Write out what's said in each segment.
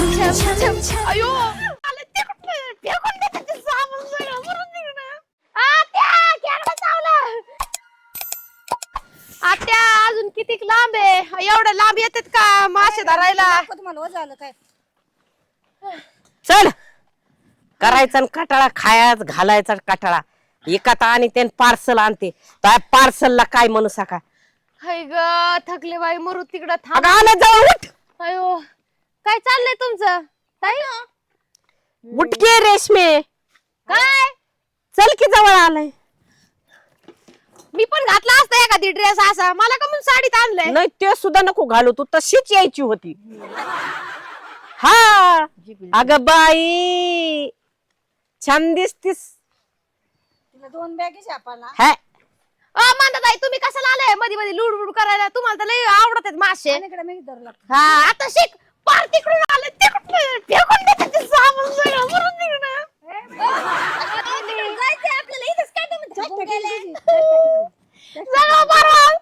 अयो आले ते कुठलं? फेकून देते ते साबण सगळं, वरून निघणं. आत्या, खेकडं चावलं. आत्या अजून किती लांब आहे एवढं लांब येतात का मासे धरायला तुम्हाला काय चल करायचा कटाळा खायच घालायचा कटाळा एकात आणि ते पार्सल आणते पार्सलला काय म्हणू सका हाय ग थकले बाई मरू तिकडं थांब उठ अयो काय चाललंय तुमचं? ताई? उठ गे रेशमे. काय? चल की जवळ आलंय. मी पण घातला असता एखादी ड्रेस असा. मला का म्हणून साडीत आणलंय? नाही ते सुद्धा नको घालू. तू तशीच यायची होती. हा. अग बाई. छान दिसतीस दोन बॅगी छापाला है. अ ताई तुम्ही कशाला आलाय? मध्ये मध्ये लुड बुड करायला. तुम्हाला तर लय आवडत आहेत मासे. आणि इकडे मी धरू लागतो. हा आता शिक. पार तिकडून आले तिकडून फेकून देते ते साबण सगळं वरून निघणं जायचंय आपल्याला इथंच काय तुम्ही झोपून गेले सगळं बरं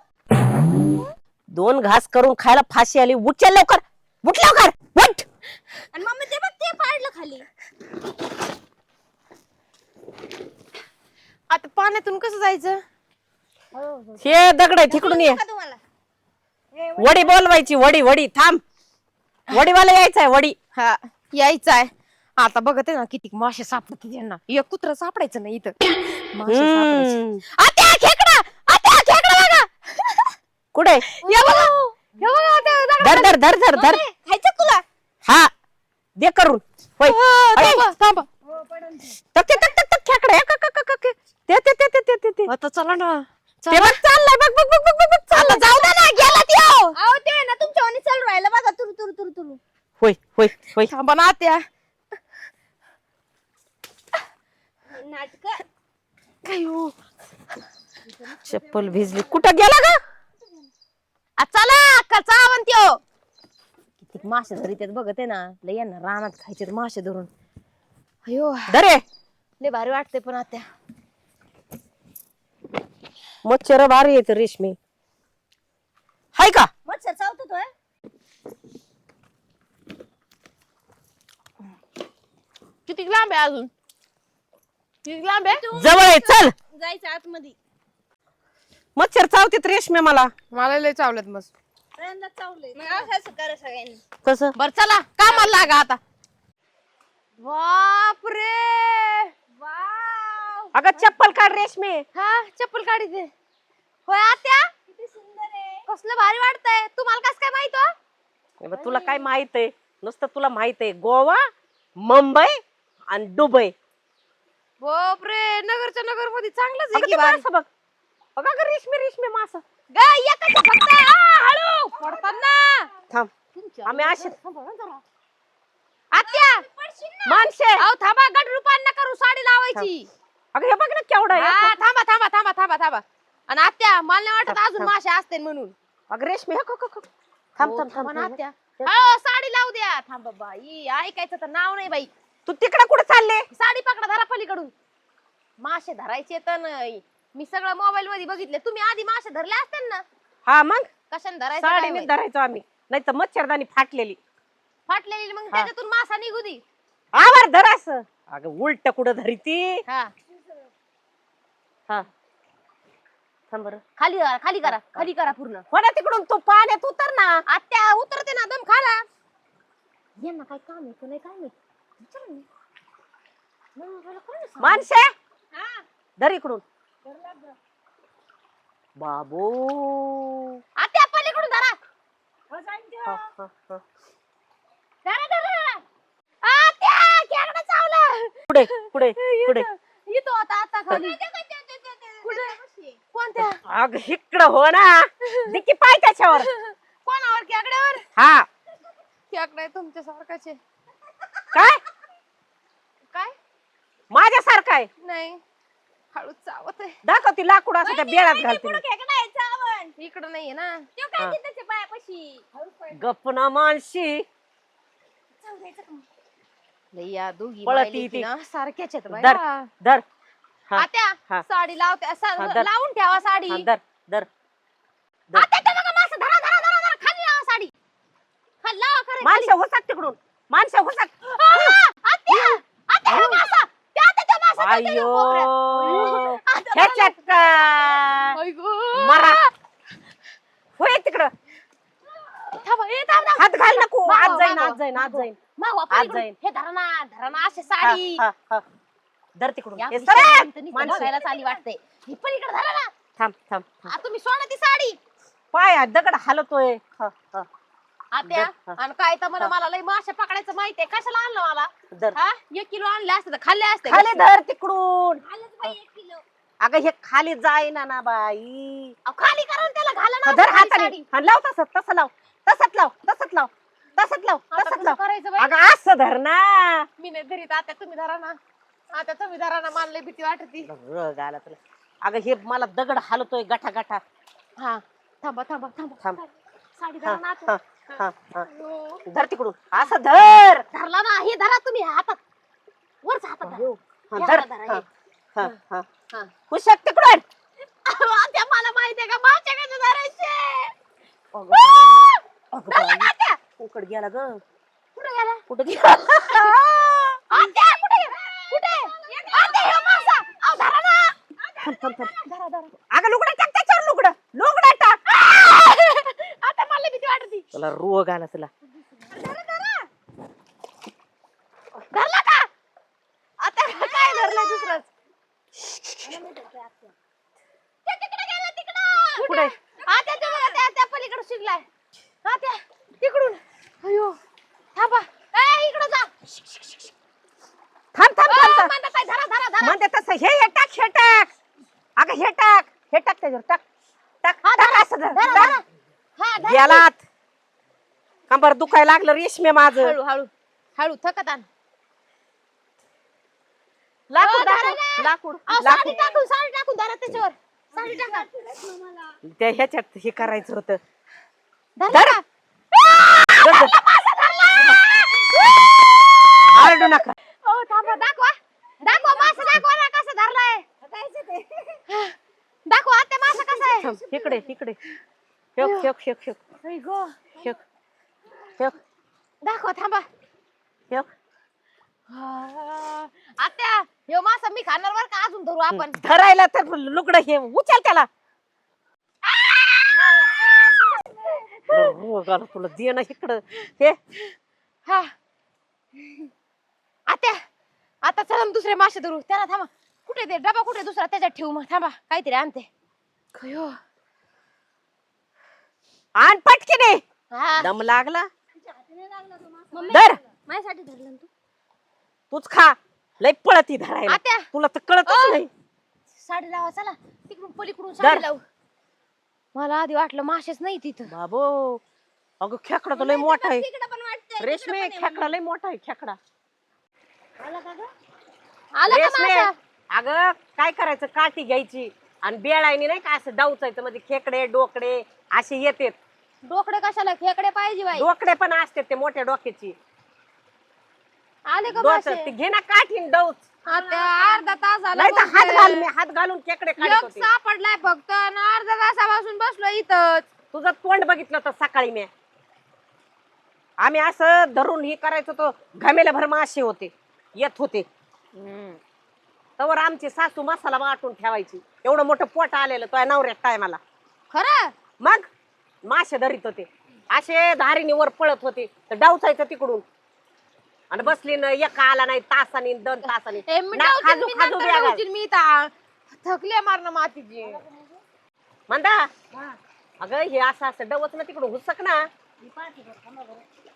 दोन घास करून खायला फाशी आली. उठ चल लवकर. उठ लवकर. उठ. आणि मम्मी ते बघ ते पाडलं खाली. आता पाण्यातून कसं जायचं? हे दगड आहे तिकडून ये. का तुम्हाला? वडी बोलवायची वडी वडी. थांब. वडीवाला यायचंय वडी. हा यायचं आहे आता बघते ना किती मासे सापडत यांना. एक कुत्र सापडायचं नाही इथं. मासे सापडायचे. हम्म. आत्या खेकडा! आत्या खेकडा बघा! कुठे? या बघा. या बघा आत्या, दगड. धर धर धर धर. धर खायचं तुला? हा. दे करून. होय. हो, अरे, थांबा, थांबा. टक टक टक टक टक खेकडे. एक, एक, एक, एक, एक. ते ते ते ते ते ते ते आता चला ना. ते चला. बघ चाललंय. बघ बघ बघ बघ बघ चाललं जाऊ दे ना गेला त्यो अहो ते ना तुमच्या वाणी चालू राहिलं बघा तुरु तुरु तुरु तुरु होय होय थांबा ना आत्या. नाटक. काय हो? चप्पल भिजली. कुठं गेला ग? आ, चला कचा म्हणत्यो किती मासे धरीत आहेत बघते ना लय यांना रानात खायचे मासे धरून. अयो. धरे. लय भारी वाटते पण आत्या. मच्छर भारी येत रेशमी. हाय का? मच्छर चावतो तो किती लांब आहे अजून. किती लांब आहे. जवळ आहे चल. जायचं आतमध्ये. मच्छर चावतेत रेशमी मला. मला लय चावलत मस्त. पहिल्यांदाच चावलंय. मग असं करा सगळ्यांनी. कसं? बर चला. कामाला लागा आता. बापरे! वाव! अगं चप्पल काढ रेशमी. हा चप्पल काढी दे. होय आत्या? किती सुंदर आहे. कसलं भारी वाटतंय. तुम्हाला कस काय माहीत हो? तुला काय माहीत आहे? नुसतं तुला माहीत आहे. गोवा मुंबई आणि दुबई. बापरे नगरच्या नगरमध्ये चांगलंच आहे की भारी मासं बघ. अगं अगं रेशमी रेशमी मास. गा एकाचं फक्त आ, हळू. पडताना. थांब. आम्ही असे आत्या. माणसे. अहो थांबा गड रुपान नका करू साडी लावायची. अगं हे बघ ना केवढा आहे. हा, थांबा थांबा थांबा थांबा थांबा. आणि आत्या मला नाही वाटत थांब, अजून थांब. मासे असते म्हणून. अगं रेशमी हे, क- क- क- थांब हो, थांब थांबा ना थांब. आत्या. हो साडी लावू द्या. थांबा बाई. ऐकायचं तर नाव नाही बाई. तू तिकडे कुठे चालले? साडी पकडा धरा पलीकडून. मासे धरायचे तर नाही. मी सगळं मोबाईल मध्ये बघितले. तुम्ही आधी मासे धरले असते ना? हा मग? कशाने धरायचं काय साडीने माहीत. धरायचो आम्ही. नाही तर मच्छरदानी फाटलेली. फाटलेली मग त्याच्यातून मासा निघू दे. आवर धर असं. अगं उलट कुठं धरी ती? हा. हा. थांब बरं. खाली करा खाली करा खाली करा पूर्ण. हो ना तिकडून तू पाण्यात उतर ना आत्या उतरते ना दम खाला. यांना काय काम आहे का नाही काय नाही माणसे? हा. धर इकडून. धरू लाग गं. बाबू पलीकडून धरा. हो. हा, हा, हा. धरा धरा. आत्या खेकडं चावलं. पुढे पुढे पुढे. येतो आता आता खाली. कुठे कोणत्या? अग इकडं हो ना. दिकी पाय त्याच्यावर. कोणावर? खेकड्यावर? हा. खेकडा आहे तुमच्या सारखाचे काय काय माझ्यासारखा आहे नाही हळूच चावत आहे दाखव ती लाकूड असं त्या बेळात घालते. इकडं नाहीये ना त्यो काय हा. तिथंच आहे पायापाशी. हळूच पळ. गप ना मानशी चाव द्यायचं का मग? लई या दोघी पळत बायलेकी येते. ना सारख्याच आहेत धर बाया. धर हा आत्या हा. साडी लावते सा- हा, धर. लावून ठेवा साडी हा, धर धर धर. आत्या ते बघा मासं धरा धरा धरा धरा खाली लावा साडी खाली लावा खरं माणसं घुसाक तिकडून माणसं हा त्या अयो ह्याच्यात अयगो. मरा! होय तिकडं. हात घाल नको आज जाईन. आज जाईन आज जाईन. आज. जाईन. हे धरा ना धरा ना अशी हा, साडी. हा, हा. धर तिकडून. हे पिशव्या सरक, नंतर नुसतं माणसं. बघायलाच आली वाटते ही पलीकडे धरा ना. थांब थांब तुम्ही सोडा ती साडी. पाय दगड हलतोय. हा, हा. आत्या हा. आणि काय तर मला. मला लय माशा पकडायचं माहितीये. कशाला आणलं मला? हा? एक किलो आणले असते तर खाल्ले असते. खाली धर तिकडून. खाल्लंच बाई एक किलो. अगं हे खाली जाईना ना बाई. अहो, खाली करून त्याला घाला हा, ना धर हाताने साडी. हा, लाव तसं तसं लाव. तसंच लाव तसंच लाव तसंच लाव आता तसंच कसं लाव. करायचं बाई. अगं असं धर ना. मी नाही धरीत. आता तुम्ही धरा ना. आता तुम्ही धरा ना. मला लय भीती वाटती. रग आला तुला. अगं हे मला दगड हलतोय गठा गठा हा. थांबा थांबा थांबा. थांब. साडी धरा ना हा, आता. हा, हा. अयो. धर तिकडून असं धर धरला ना हे धरा तुम्ही हातात वरच हातात धरा. हा, हे धर धरा, हा, हे. हा, हा. हा. कुशक तिकडून अहो, आत्या मला माहितीये का माझ्या कसं धरायचे अगं बाई, अगं धरला बाई. का आत्या कुठं गेला ग कुठे गेला कुठं गेला आत्या कुठे? कुठे आत्या हे मासा अहो, धरा ना थांब, थांब, थांब. धरा धरा अगं लुगडं टाक त्याच्यावर लुगडं लुगडं टाक आता मला लय भीती वाटती तुला रोग आला तुला धरला का? आता काय धरलं दुसरंच? त्या तिकडे गेला तिकडं कुठे? आता ते बघा त्या त्या पलीकडे शिरलाय हा त्या तिकडून. अयो थांबा. ए इकडे जा. थांब थांब अ, थांब. थांब. म्हणतात आहे, धरा धरा धरा. म्हणते तसं हे हे टाक हे टाक. अगं हे टाक हे टाक त्याच्यावर टाक. टाक हा, टाक धरा, असं धर, धरा, धर. धरा. हा धरा. गेलात कंबर दुखायला लागलं रेशमे माझं. हळू हळू. हळू थकत आण. लाकूड दाखव. लाकूड अहो, साडी लाकूड. टाकून साडी टाकून धरा त्याच्यावर. साडी टाका. त्या ह्याच्यात हे करायचं होतं. धर. का? आरडू नका. थांबा दाखवा. दाखवा मासा दाखवा ना कसं धरलाय. दाखवा आता मासा कसा आहे. थांब, इकडे इकडे. शेक शेक शेक शेक गो. शेक दाखवा थांबा शेक आत्या ह्यो मासा मी खाणार बर का अजून धरू आपण धरायला तर लुगडं हे उचल त्याला रोग आला तुला दे ना इकडं हे हा आत्या आता चला ना दुसरे मासे धरू त्याला थांबा कुठे ते डबा कुठे दुसरा त्याच्यात ठेवू मग थांबा काहीतरी आणते खयो आण पटकीने हा दम लागला धर. माझ्यासाठी धरलं तू. तूच खा. लय पळती धरायला. आत्या. तुला तर कळतच अ. नाही. साडी लावा चला. तिकडून पलीकडून धर. साडी लावू. मला आधी वाटलं मासेच नाही तिथं. बाबो. अगं खेकडा तर लय मोठा आहे. तिकडं पण वाटतंय, रेशमे तिकडं पण आहे. खेकडा लय मोठा आहे खेकडा. आला का ग? आला का रेशमे. मासा? अगं काय करायचं? काठी घ्यायची. आणि बेळायनी नाही का असं डावचायचं म्हणजे खेकडे डोकडे असे येतात. डोकडे कशाला? खेकडे पाहिजे बाई. डोकडे पण असतात ते मोठ्या डोक्याची. आले का डोच मासे? ते घे ना काठीन डौच आता अर्धा तास झाला नाही तर हात बसलोय. घाल मी हात घालून खेकडे काढत एक होते. सापडलाय फक्त आणि अर्धा तासापासून बसलो इथंच. तुझं तोंड बघितलं तर सकाळी मी. आम्ही असं धरून हे करायचो तो घमेला भर मासे होते. येत होते. तवर आमची सासू मसाला वाटून ठेवायची. एवढं मोठं पोट आलेलं तो नवऱ्यात टायमाला. खरं? मग? मासे धरीत होते. असे धारीने वर पळत होते. तर डावचायचं तिकडून. आणि बसली न एका आला नाही तासानी दोन तासानी. ए, मी ना डावचीन, खाजू मी खाजू नंतर बॅगा. डावचीन, मी इथं थकले मारणं मातीची. म्हणता अगं हे असं असं डवच ना तिकडून हुसक ना.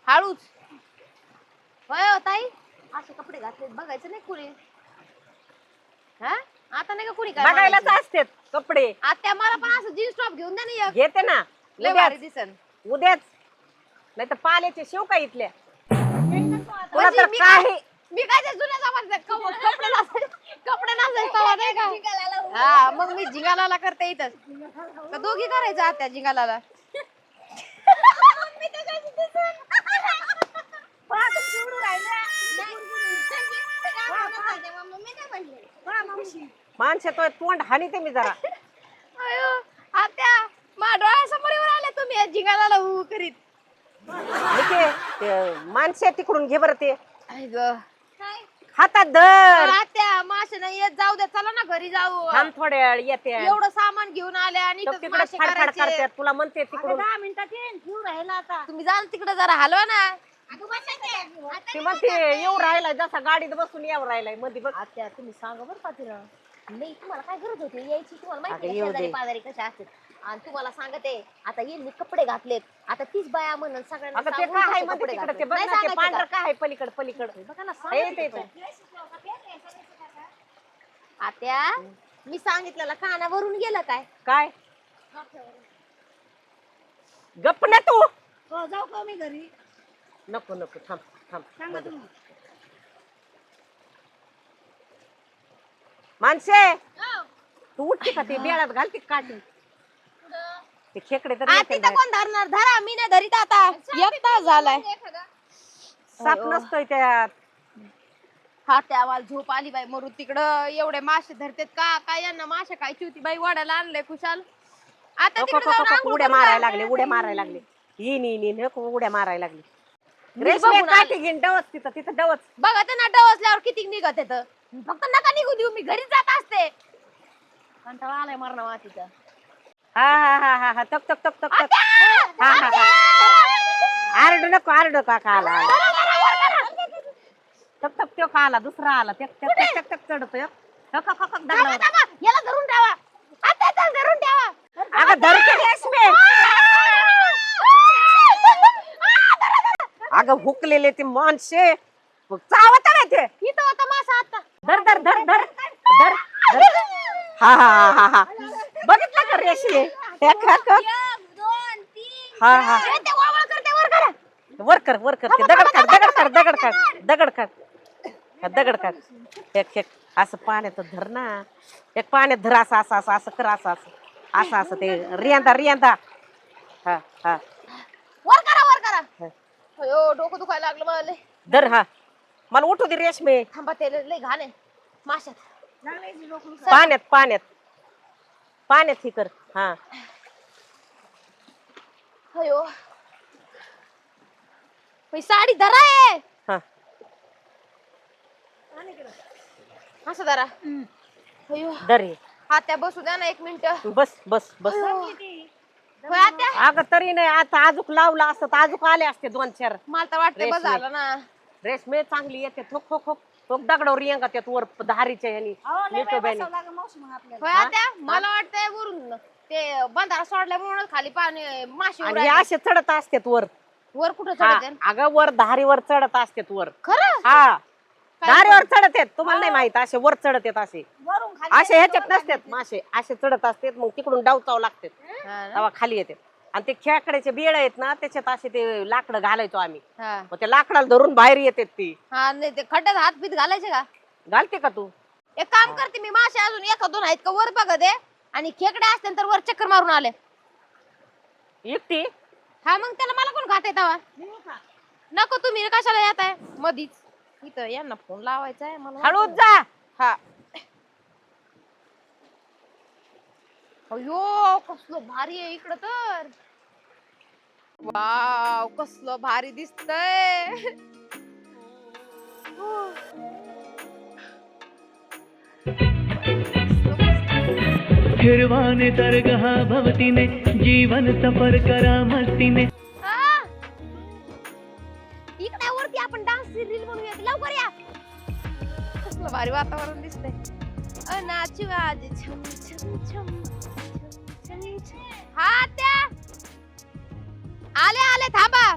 हळूच. होय हो ताई. असे कपडे घातले बघायचं नाही कुणी. हा? आता नाही का कुणी काय बघायलाच? असतात कपडे. आत्या मला पण असं जीन्स टॉप घेऊन द्या ना एक. घेते ना. लय उद्याच. भारी दिसन. उद्याच. नाही तर पाल्याचे शेव का इथल्या? तुला तर मी काय काय मी काय ते जुन्या जमान्यात कपडे कपडे नाचायचे तेव्हा नाही का? हा मग मी झिंगालाला करते इथंच. का दोघी करायचं आत्या झिंगालाला माणसे तो तोंड हानी ते मी जरा. अयो आत्या. मा डोळ्यासमोर येऊन आल्या तुम्ही या झिंगालाला ऊ करीत. निके ते माणसे तिकडून घे बरं ते. आई ग. हातात धर. आत्या मासे नाही येत जाऊ दे चला ना घरी जाऊ. थांब थोड्या वेळ येते. एवढं सामान घेऊन आले आणि इथंच तिकडे मासे फाडफाड करायचे. करतात तुला म्हणते तिकडून. दहा मिनिटात येईन ठेवून राहिला आता. तुम्ही जाल तिकडे जरा हलवा ना. ती म्हणते येऊ राहिलाय जसा गाडीत बसून येऊ राहिलायमध्ये बघ. तुम्ही सांगा बरं का तिला. नाही तुम्हाला काय गरज होती? यायची तुम्हाला माहिती अगं, आहे येऊ शेजारी दे. पाजारी कशा असतात? आणि तुम्हाला सांगते आता यांनी कपडे घातलेत. आता तीच बाया म्हणून सगळ्यांना अगं ते सांगून काय आहे कसे म्हणते कपडे तिकडे? ते घातलेत. बघ नाही ना ते सांगायचं पांढरं का? काय आहे पलीकडे पलीकडे. बघा ना हे सांगा ते की ते. पण. आत्या मी सांगितलेलं कानावरून गेलं काय? काय? गप्प ना तू. हो जाऊ का मी घरी? नको नको थांब थांब. सांगा. तुम्ही. माणसे तू उठते का? ते बेळात घालते काठी? ते खेकडे तर आ, येतील तिथं कोण धरणार? धरा मी नाही धरीत आता. एक तास झालाय. साप नसतोय त्यात हा त्या मला झोप आली बाई मरू तिकडं. एवढे मासे धरतेत का? काय यांना मासे खायची होती बाई? वडाला आणलंय खुशाल. आता नको, तिकडे नको, जाऊन नको, आंघोळ उड्या करून मारायला. लागले उड्या मारायला लागले. येईन येईन येईन नको उड्या मारायला लागले. मी रेशमी बघून काठी आले. घेईन डवच तिथं तिथं डवच बघा ते ना डवसल्यावर किती निघत येत. फक्त नका निघू देऊ मी घरी जात असते. कंटाळा आलाय मरणा मातीचा हा हा हा हा हा. तक तक तक तक तक. हा हा हा. आरडू नको आरडू का का आला. तक तक त्यो का आला? दुसरा आला. तक तक तक तक तक चढतोय हक, हक, हक, दगडावर. याला धरून ठेवा. आता त्याला धरून ठेवा. अगं धरते रेशमे? अगं हुकलेले ते माणसे. चावत आहे ते. इथं होता मासा आता. धर धर धर धर. धर धर. हा हा हा हा हा. बघितलं का. हा हा वर करा. वर कर वर कर. ते दगड काढ दगड काढ दगड काढ दगड काढ. हा, दगड काढ. एक एक. असं पाण्यात धर ना. एक पाण्यात धर असं असं असं असं कर असं असं. असं असं ते. रियांदा रियांदा. हा हा. वर करा वर करा. हा. अयो डोकं दुखायला लागलं मला लय. धर हा. मला उठू दे रेशमे. थांबा ते लय घाण आहे. माशात. लागलायची डोकं पाण्यात पाण्यात. पाण्यात ही कर. हा. अयो. साडी धरा आहे हा. असं धरा. अयो. धर हे. आत्या बसू द्या ना एक मिनिट. बस बस बस. होय आत्या? अगं तरी नाही आता आजूक लावला असत तर आजूक आले असते दोन चार. मला तर वाटतं बस रेशमी. झालं ना. रेशमे चांगली येते. ठोक ठोक ठोक. ठोक दगडावर रियांगा त्यात वर धारीच्या यांनी अहो लय लागेल मावशी मग आपल्याला. होय आत्या मला वाटतंय वरून ते बंधारा सोडल्यामुळे खाली पाणी माशी आणि हे उडाली. असे चढत असतात वर. वर कुठं हा, चढत? अगं वर धारीवर चढत असतात वर. खरं? हा. धारीवर चढत आहेत. तुम्हाला नाही माहीत असे वर चढत आहेत असे. वरून खाली असे ह्याच्यात नसतात मासे. असे चढत असतात मग तिकडून डावचाव लागतात. हा ना? तेव्हा खाली येते आणि ते खेकड्याचे बेळ आहेत ना त्याच्यात असे ते लाकडं घालायचो आम्ही. हा. मग त्या लाकडाला धरून बाहेर येतात ती. हा नाही ते खड्ड्यात हात बीत घालायचे का? घालते का तू? एक काम करते मी मासे अजून एक दोन आहेत का वर बघा दे. आणि खेकडे असते तर वर चक्कर मारून आले. एकटी? हा मग त्याला मला कोण खाते तवा? नको तुम्ही कशाला येत आहे मधीच. इथं यांना फोन लावायचा आहे मला हळूच जा. हा. अयो कसलं भारी आहे इकडं तर. वाव कसलं भारी दिसतंय. निर्वाणे तरगः भवतिने जीवन सफर करा मस्तीने! इकडे वरती आपण डान्स रील बनवूया लवकर या. कसलं भारी वातावरण दिसतंय. अ, नाचू आज छम छम छम छम, छम, छम. हा त्या आले आले थांबा!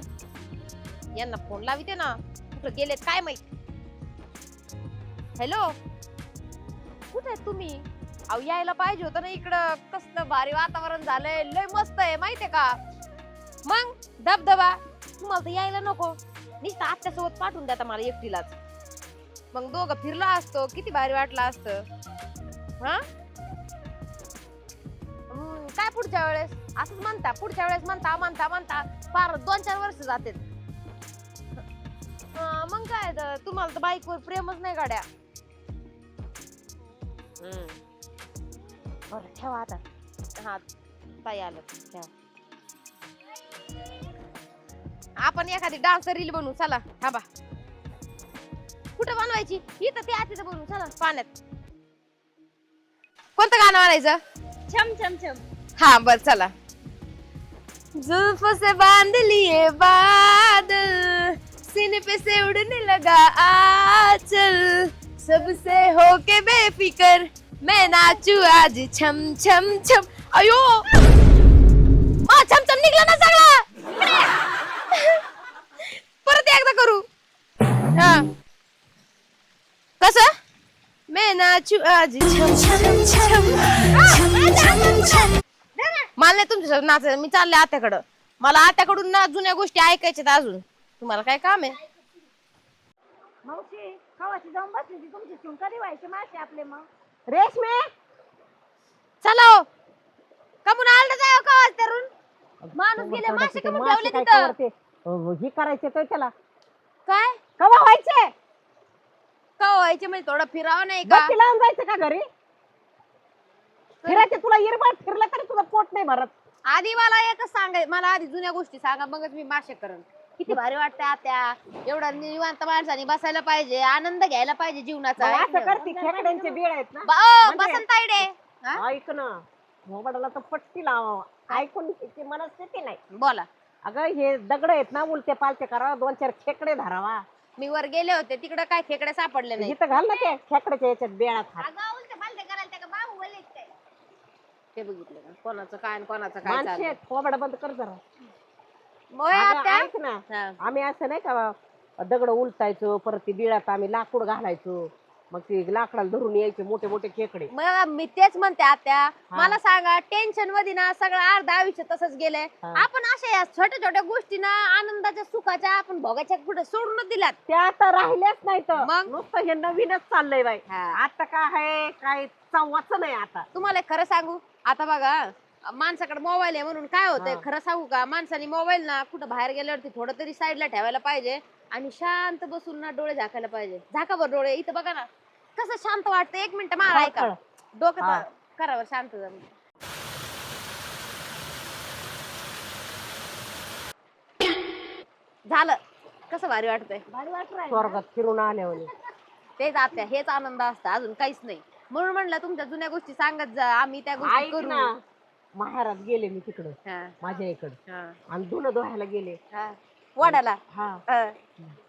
यांना फोन लाविते ना. कुठं गेलेत काय माहीत? हॅलो कुठे आहे तुम्ही? अहो यायला पाहिजे होतं ना इकडं. कसलं भारी वातावरण झालंय. लय मस्त आहे माहितीये का? मग धबधबा. तुम्हाला तर यायला नको. नुसतं आत्यासोबत पाठवून द्या मला एकटीलाच. मग दोघं फिरलो असतो. किती भारी वाटलं असतं. हा? काय पुढच्या वेळेस? असंच म्हणता पुढच्या वेळेस म्हणता म्हणता म्हणता. फार दोन चार वर्ष जाते मग काय तर, तुम्हाला तर बाईकवर प्रेमच नाही गाड्या. बरं ठेवा आता. हा ताई आलं. ठेवा. आपण एखादी डान्स रील बनवू चला थांबा. कुठं बनवायची? इथं ते तिथं बनवू चला पाण्यात. कोणतं गाणं म्हणायचं छम छम छम. हा बस चला. जुल्फ से बांध लिए बादल सीने पे से उड़ने लगा आचल। सबसे होके बेफिकर मैं नाचू आज छम छम छम। अयो! मा छम छम निघला ना सगळा! परत एकदा करू. हा. कस? मैं नाचू आज छम छम छम। छम छम मला नाही तुमच्यासोबत नाचायचं मी चालले आत्याकडं. मला आत्याकडून ना जुन्या गोष्टी ऐकायच्यात अजून. तुम्हाला काय काम आहे? मावशी खावाची जाऊन बसली ती तुमची कधी व्हायचे मासे आपले मग? रेशमे! चला हो. कमून आलं जाय का तरुण. माणूस गेले मासे कमून ठेवले काय तिथं. हे करायचे तर त्याला. काय? कवा व्हायचे म्हणजे थोडं फिरावं नाही का? बत्ती लावून जायचं का घरी? फिरायचे तुला इरबाड फिरलं तरी तुझं पोट नाही भरत. आधी मला एकच सांगाय मला आधी जुन्या गोष्टी सांगा मगच मी मासे करण किती भारी वाटतं आत्या. एवढा निवांत माणसाने बसायला पाहिजे आनंद घ्यायला पाहिजे जीवनाचा. मग असं करते खेकड्यांचे बीळ आहेत ना? ब- अ, म्हणजे- बसंत तायडे हा? ऐक ना मोबाईलला तर पट्टी लावा. ऐकून घ्यायची मनस्थिती नाही. बोला. अगं हे दगड आहेत ना उलटे पालते करावा दोन चार खेकडे धरावा. मी वर गेले होते तिकडे काय खेकडे सापडले नाही इथं घाल ना ते खेकड्याच्या याच्यात बेळात हात. ते बघितलं का? कोणाचं काय आणि कोणाचं काय माणसे चाललंय. बंद कर जरा. मोय अगं, आत्या? ऐक ना. हा. आम्ही असं नाही का दगड उलटायचो परत ते बिळात आम्ही लाकूड घालायचो. मग ते लाकडाला धरून यायचे मोठे मोठे खेकडे. मग मी तेच म्हणते आत्या. मला सांगा टेन्शनमध्ये ना सगळं अर्ध आयुष्य तसंच गेलंय. हा. आपण अशा या छोट्या छोट्या गोष्टीना आनंदाच्या सुखाच्या आपण भोगाच्या पुढे सोडून दिल्यात त्या आता राहिल्याच नाही तर. मग? नुसतं हे नवीनच चाललंय बाई. हा. आता काय आहे काय चव्वाच नाही आता. तुम्हाला एक खरं सांगू? आता बघा माणसाकडे मोबाईल आहे म्हणून काय होतंय? हा. खरं सांगू का? माणसाने मोबाईल ना कुठं बाहेर गेल्यावरती थोडं तरी साईडला ठेवायला पाहिजे आणि शांत बसून ना डोळे झाकायला पाहिजे. झाका बरं डोळे इथं बघा ना. कसं शांत वाटतं एक मिनिट मला ऐका. डोकं हा. तर- करा बरं शांत जरा. झालं. कसं भारी वाटतंय? भारी वाटत स्वर्गात फिरून आल्यावर तेच आत्या हेच आनंद असतं. अजून काहीच नाही. म्हणून म्हणलं तुमच्या जुन्या गोष्टी सांगत जा आम्ही त्या गोष्टी ऐक करू. ना माहेरात गेले मी तिकडं हा, माझ्या इकडं. हा, आणि धुणं धुवायला गेले. हा. वडाला? हा. हा,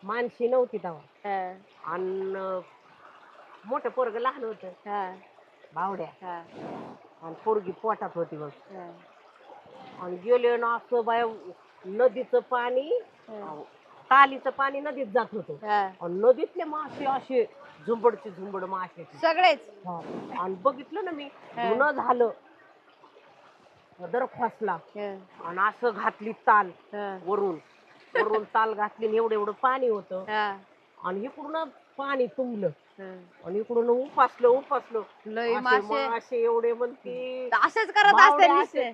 मानशी नव्हती तेव्हा. हा, आणि मोठं पोरग लहान होत. हा, बावड्या. हा, आणि पोरगी पोटात होती बघ. हा. आणि गेले ना असं बाय नदीचं पाणी हा. तालीचं पाणी नदीत जात होतं. हा. आणि नदीतले मासे असे झुंबडचे झुंबड मासे सगळेच. हा. आणि बघितलं ना मी हा. धुणं झालं दर खोसला. हा, आणि असं घातली ताल हा, वरून. वरून ताल घातली आणि एवढं एवढं पाणी होतं. हा, आणि इकडून पाणी तुंबलं. हा. आणि इकडून उपासलं उपासलं. लय असे मासे. मासे एवढे म्हणते असेच करत असते असे. नुसते.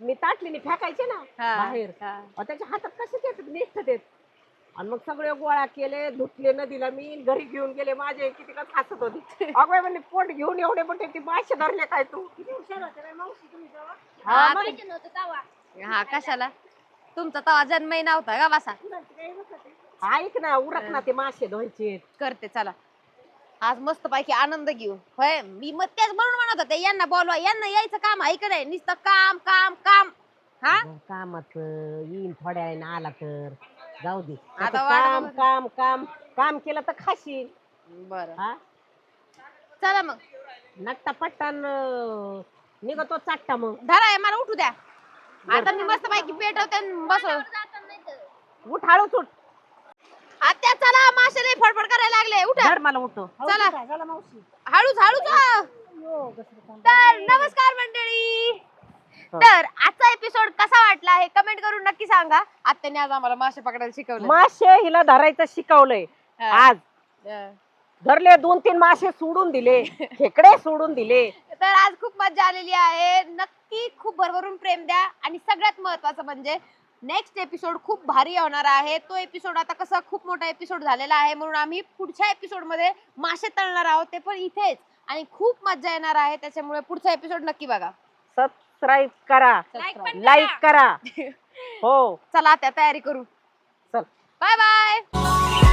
मी ताटलीने फेकायचे ना हा, बाहेर. हा. अहो, त्याच्या हातात कसे येतात निष्ठ देत. आणि मग सगळे गोळा केले धुतले नदीला मी घरी घेऊन गेले. माझे किती का हसत होती. अगं म्हणजे पोट घेऊन एवढे मोठे ते मासे धरले काय तू? हा, कशाला? तुमचा तवा जन्मही नव्हता का बसा ऐक ना उरक ना ते मासे धुवायचे. करते चला. आज मस्त पैकी आनंद घेऊ. होय मी मग तेच म्हणून म्हणत होते यांना बोलवा यांना यायचं काम आहे का नाही? नुसतं काम काम काम. हा? कामाच येईन थोड्या वेळाने आला तर. जाऊ दे. आता आता काम काम काम काम केलं तर खाशील. बर. हा? चला मग. नट्टा पट्टा न- निघतो चाटता मग. धरा हे मला उठू द्या. आता मी मस्त पैकी पेटवते आणि बसव उठ हळूच उठ. आता चला फडफड करायला लागले. उठा. धर मला उठतो चला. हळूच हळूच हा. तर नमस्कार मंडळी. तर आजचा एपिसोड कसा वाटला हे कमेंट करून नक्की सांगा. आत्याने आज आम्हाला मासे पकडायला शिकवलं. मासे हिला धरायचं शिकवलंय. आज. हा. धरले दोन तीन मासे सोडून दिले. खेकडे सोडून दिले. तर आज खूप मजा आलेली आहे. नक्की खूप भरभरून प्रेम द्या. आणि सगळ्यात महत्वाचं म्हणजे नेक्स्ट एपिसोड खूप भारी होणार आहे. तो एपिसोड आता कसा खूप मोठा एपिसोड झालेला आहे म्हणून आम्ही पुढच्या एपिसोडमध्ये मासे तळणार आहोत. ते पण इथेच. आणि खूप मजा येणार आहे. त्याच्यामुळे पुढचा एपिसोड नक्की बघा. सबस्क्राईब करा. Like पण लाईक करा. हो. चला त्या तयारी करू. चल. Bye bye